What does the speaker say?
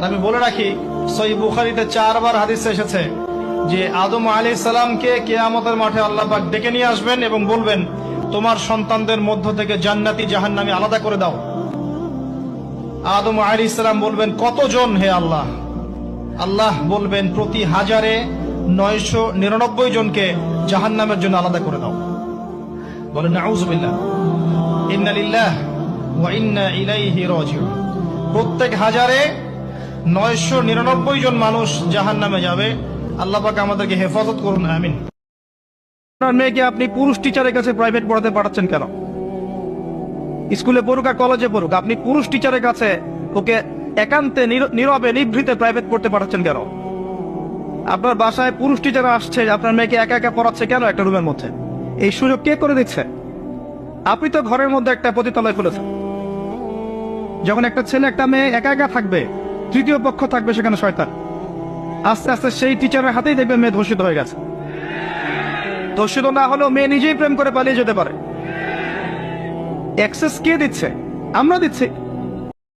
আর আমি বলে রাখি সই বুখারিতে চারবার হাদিস এসেছে যে আদম আলী সালামকে কেয়ামতের মাঠে আল্লাহবাক ডেকে নিয়ে আসবেন এবং বলবেন, তোমার সন্তানদের মধ্য থেকে জান্নাতি জাহান্নামি আলাদা করে দাও। আদম আলী সালাম বলবেন, কতজন হে আল্লাহ? আল্লাহ বলবেন, প্রতি হাজারে নয়শো নিরানব্বই জনকে জাহান্নামের জন্য আলাদা করে দাও। বলেন, নাউজুবিল্লাহ। ইন্না লিল্লাহ ওয়া ইন্না ইলাইহি প্রত্যেক হাজারে নয়শো নিরানব্বই জন মানুষ জাহান্নামে যাবে। আল্লাহ পাক আমাদেরকে হেফাজত করুন, আমিন। আপনার মেয়েকে আপনি পুরুষ টিচারের কাছে প্রাইভেট পড়াতে পাঠাচ্ছেন কেন? স্কুলে পড়ুক আর কলেজে পড়ুক, আপনি পুরুষ টিচারের কাছে ওকে একান্তে নীরবে, নিভৃতে প্রাইভেট পড়তে পাঠাচ্ছেন কেন? আপনার বাসায় পুরুষ টিচার আসছে, আপনার মেয়েকে একা একা পড়াচ্ছে কেন একটা রুমের মধ্যে? এই সুযোগ কে করে দিচ্ছে? আপনি তো ঘরের মধ্যে একটা পতিতালয় খুলেছেন। যখন একটা ছেলে, একটা মেয়ে একা একা থাকবে তৃতীয় পক্ষ থাকবে সেখানে শয়তান। আস্তে আস্তে সেই টিচারের হাতেই দেখবে মেয়ে ধর্ষিত হয়ে গেছে। ধর্ষিত না হলেও মেয়ে নিজেই প্রেম করে পালিয়ে যেতে পারে। অ্যাক্সেস কে দিচ্ছে? আমরা দিচ্ছি।